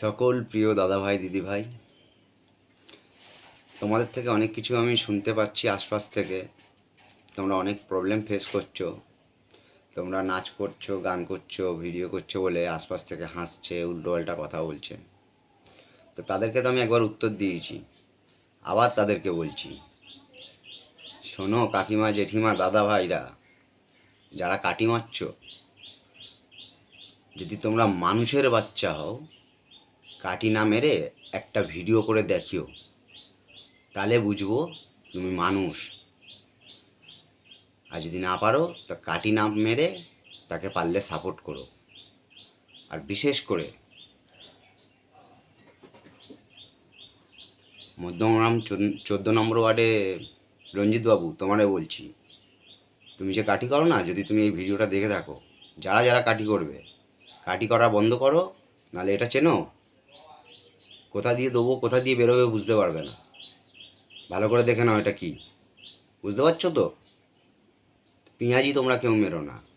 সকল প্রিয় দাদাভাই, দিদিভাই, তোমাদের থেকে অনেক কিছু আমি শুনতে পাচ্ছি আশপাশ থেকে। তোমরা অনেক প্রবলেম ফেস করছ। তোমরা নাচ করছ, গান করছ ভিডিও করছ বলে আশপাশ থেকে হাসছে, উল্টো উল্টোপাল্টা কথা বলছে। তো তাদেরকে তো আমি একবার উত্তর দিয়েছি। আবার তাদেরকে বলছি, শোনো কাকিমা, জেঠিমা দাদা ভাইরা যারা কাটি মারছ, যদি তোমরা মানুষের বাচ্চা হও কাটি না মেরে একটা ভিডিও করে দেখিও। তাহলে বুঝব তুমি মানুষ। আর যদি না পারো, তা কাটি না মেরে তাকে পারলে সাপোর্ট করো। আর বিশেষ করে মধ্যমগ্রাম চোদ্দ নম্বর ওয়ার্ডে রঞ্জিতবাবু তোমারে বলছি। তুমি যে কাটি করো না, যদি তুমি এই ভিডিওটা দেখে থাকো। যারা যারা কাটি করবে, কাটি করা বন্ধ করো, নাহলে এটা চেনো? কোথা দিয়ে দেবো, কোথা দিয়ে বেরোবে বুঝতে পারবে না। ভালো করে দেখে নাও এটা কি। বুঝতে পারছ তো? পেঁয়াজি তোমরা কেউ মেরো না।